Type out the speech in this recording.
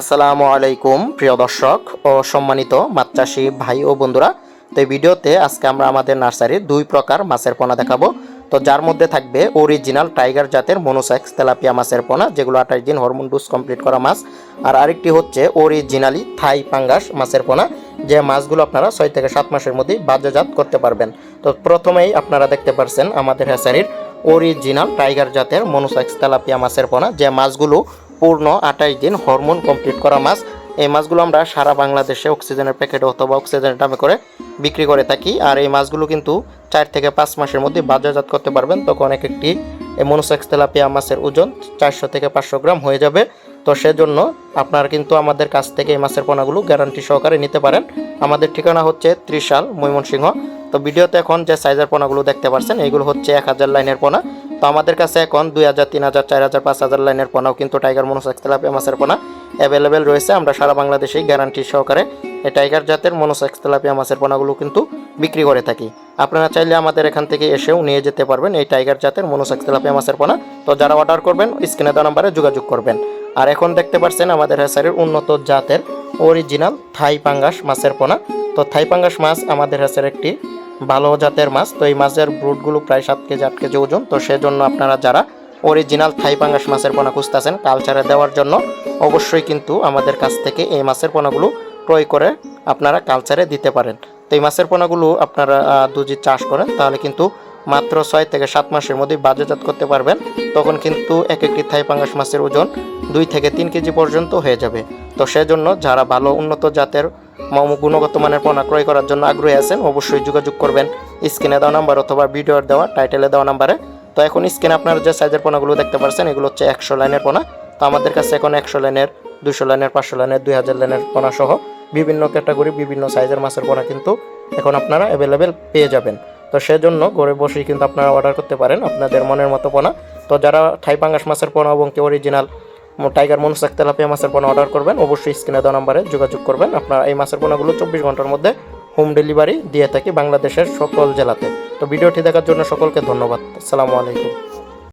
আসসালামু আলাইকুম, প্রিয় দর্শক ও সম্মানিত মাছ চাষি ভাই ও বন্ধুরা। তো এই ভিডিওতে আজকে আমরা আমাদের নার্সারির দুই প্রকার মাছের পোনা দেখাবো। তো যার মধ্যে থাকবে অরিজিনাল টাইগার জাতের মনোসাইক্স তেলাপিয়া মাছের পোনা, যেগুলো আঠাশ দিন হরমোন ডুস কমপ্লিট করা মাছ। আর আরেকটি হচ্ছে অরিজিনালি থাই পাঙ্গাস মাছের পোনা, যে মাছগুলো আপনারা ছয় থেকে সাত মাসের মধ্যেই বাজারজাত করতে পারবেন। তো প্রথমেই আপনারা দেখতে পারছেন আমাদের হ্যাসারির অরিজিনাল টাইগার জাতের মনোসাইক্স তেলাপিয়া মাছের পোনা, যে মাছগুলো পূর্ণ আঠাশ দিন হরমোন কমপ্লিট করা মাছ। এই মাছগুলো আমরা সারা বাংলাদেশে অক্সিজেনের প্যাকেটে অথবা অক্সিজেনের দামে করে বিক্রি করে থাকি। আর এই মাছগুলো কিন্তু চার থেকে পাঁচ মাসের মধ্যে বাজারজাত করতে পারবেন। তখন এক একটি মনোসেক্স তেলাপিয়া মাছের ওজন চারশো থেকে পাঁচশো গ্রাম হয়ে যাবে। তো সেজন্য আপনারা কিন্তু আমাদের কাছ থেকে এই মাছের পোনাগুলো গ্যারান্টি সহকারে নিতে পারেন। আমাদের ঠিকানা হচ্ছে ত্রিশাল ময়মনসিংহ। তো ভিডিওতে এখন যে সাইজের পোনাগুলো দেখতে পাচ্ছেন এইগুলো হচ্ছে এক হাজার লাইনের পোনা। তো আমাদের কাছে এখন দুই হাজার, তিন হাজার, চার হাজার, পাঁচ হাজার লাইনের পোনাও কিন্তু টাইগার মনোসেক্স তেলাপিয়া মাছের পোনা অ্যাভেলেবেল রয়েছে। আমরা সারা বাংলাদেশেই গ্যারান্টি সহকারে এই টাইগার জাতের মনোসেক্স তেলাপিয়া মাছের পোনাগুলো কিন্তু বিক্রি করে থাকি। আপনারা চাইলে আমাদের এখান থেকে এসেও নিয়ে যেতে পারবেন এই টাইগার জাতের মনোসেক্স তেলাপিয়া মাছের পোনা। তো যারা অর্ডার করবেন, স্ক্রিনে দেওয়া নাম্বারে যোগাযোগ করবেন। আর এখন দেখতে পাচ্ছেন আমাদের হ্যাসারির উন্নত জাতের অরিজিনাল থাই পাঙ্গাস মাছের পোনা। তো থাই পাঙ্গাস মাছ আমাদের হ্যাসার একটি ভালো জাতের মাছ, তো এই মাছের ব্রুডগুলো প্রায় সাত কেজি, আট কেজি ওজন। তো সেজন্য আপনারা যারা অরিজিনাল থাই পাঙ্গাস মাছের পোনা খুঁজতেছেন কালচারে দেওয়ার জন্য অবশ্যই কিন্তু আমাদের কাছ থেকে এই মাছের পোনাগুলো ক্রয় করে আপনারা কালচারে দিতে পারেন। তো এই মাছের পোনাগুলো আপনারা দুজি চাষ করেন, তাহলে কিন্তু মাত্র ছয় থেকে সাত মাসের মধ্যেই বাজারজাত করতে পারবেন। তখন কিন্তু এক একটি থাই পাঙ্গাস মাছের ওজন দুই থেকে তিন কেজি পর্যন্ত হয়ে যাবে। তো সেজন্য যারা ভালো উন্নত জাতের মম গুণগত মানের পোনা ক্রয় করার জন্য আগ্রহী আছেন, অবশ্যই যোগাযোগ করবেন। স্ক্রিনে দেওয়া নাম্বার অথবা ভিডিওর দেওয়া টাইটেলে দেওয়া নাম্বারে। তো এখন স্ক্রিনে আপনারা যে সাইজের পোনাগুলো দেখতে পাচ্ছেন এগুলো হচ্ছে একশো লাইনের পোনা তো আমাদের কাছে এখন একশো লাইনের, দুশো লাইনের, পাঁচশো লাইনের, দুই হাজার লাইনের পোনা সহ বিভিন্ন ক্যাটাগরি বিভিন্ন সাইজের মাছের পোনা কিন্তু এখন আপনারা অ্যাভেলেবেল পেয়ে যাবেন। তো সেজন্য ঘরে বসেই কিন্তু আপনারা অর্ডার করতে পারেন আপনাদের মনের মতো পোনা তো যারা থাই পাঙ্গাস মাছের পোনা এবং কি অরিজিনাল টাইগার মনুসাক তেলাপিয়া মাছের পোনা অর্ডার করবেন, অবশ্যই স্ক্রিনে দেওয়া নাম্বারে যোগাযোগ করবেন। আপনার এই মাছের পোনাগুলো চব্বিশ ঘণ্টার মধ্যে হোম ডেলিভারি দিয়ে থাকি বাংলাদেশের সকল জেলাতে। তো ভিডিওটি দেখার জন্য সকলকে ধন্যবাদ। আসসালামু আলাইকুম।